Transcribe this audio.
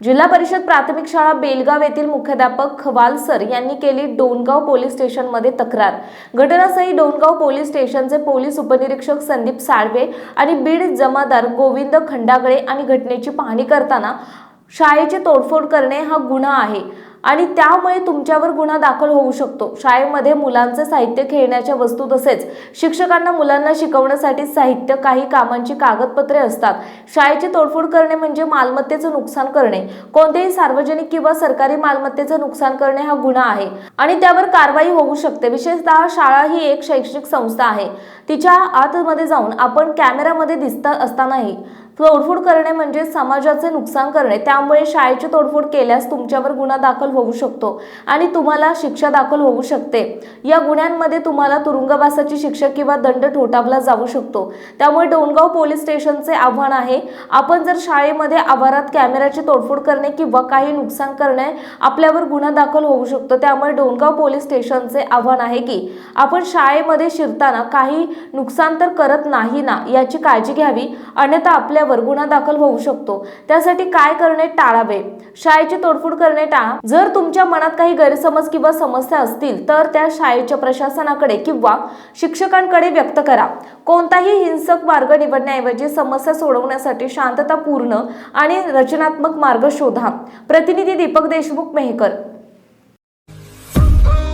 जिल्हा परिषद प्राथमिक शाळा बेलगाव येथील मुख्याध्यापक खवालसर यांनी केली डोनगाव पोलीस स्टेशनमध्ये तक्रार. घटनास्थळी डोनगाव पोलीस स्टेशनचे पोलीस उपनिरीक्षक संदीप साळवे आणि बीड जमादार गोविंद खंडागळे आणि घटनेची पाहणी करताना शाळेची तोडफोड करणे हा गुन्हा आहे. आणि त्यामुळे तुमच्यावर गुन्हा दाखल होऊ शकतो. शाळेमध्ये मुलांचे साहित्य खेळण्याच्या वस्तू तसेच शिक्षकांना मुलांना शिकवण्यासाठी साहित्य काही कामांची कागदपत्रे असतात. शाळेची तोडफोड करणे म्हणजे मालमत्तेचं नुकसान करणे. कोणत्याही सार्वजनिक किंवा सरकारी मालमत्तेचं नुकसान करणे हा गुन्हा आहे आणि त्यावर कारवाई होऊ शकते. विशेषतः शाळा ही एक शैक्षणिक संस्था आहे. तिच्या आतमध्ये जाऊन आपण कॅमेरामध्ये दिसता असतानाही तोडफोड करणे म्हणजे समाजाचे नुकसान करणे. त्यामुळे शाळेची तोडफोड केल्यास तुमच्यावर गुन्हा दाखल होऊ शकतो आणि तुम्हाला शिक्षा दाखल होऊ शकते. या गुन्ह्यांमध्ये तुम्हाला तुरुंगवासाची शिक्षा किंवा दंड ठोठावला जाऊ शकतो. त्यामुळे डोणगाव पोलीस स्टेशनचे आव्हान आहे आपण जर शाळेमध्ये आवारात कॅमेराची तोडफोड करणे किंवा काही नुकसान करणे आपल्यावर गुन्हा दाखल होऊ शकतो. त्यामुळे डोणगाव पोलीस स्टेशनचे आव्हान आहे की आपण शाळेमध्ये शिरताना काही नुकसान तर करत नाही ना याची काळजी घ्यावी. अन्यथा आपल्या आपल्यावर गुन्हा दाखल होऊ शकतो. त्यासाठी काय करणे टाळावे? शाळेची तोडफोड करणे टाळा. जर तुमच्या मनात काही गैरसमज किंवा समस्या असतील तर त्या शाळेच्या प्रशासनाकडे किंवा शिक्षकांकडे व्यक्त करा. कोणताही हिंसक मार्ग निवडण्याऐवजी समस्या सोडवण्यासाठी शांततापूर्ण आणि रचनात्मक मार्ग शोधा. प्रतिनिधी दीपक देशमुख मेहकर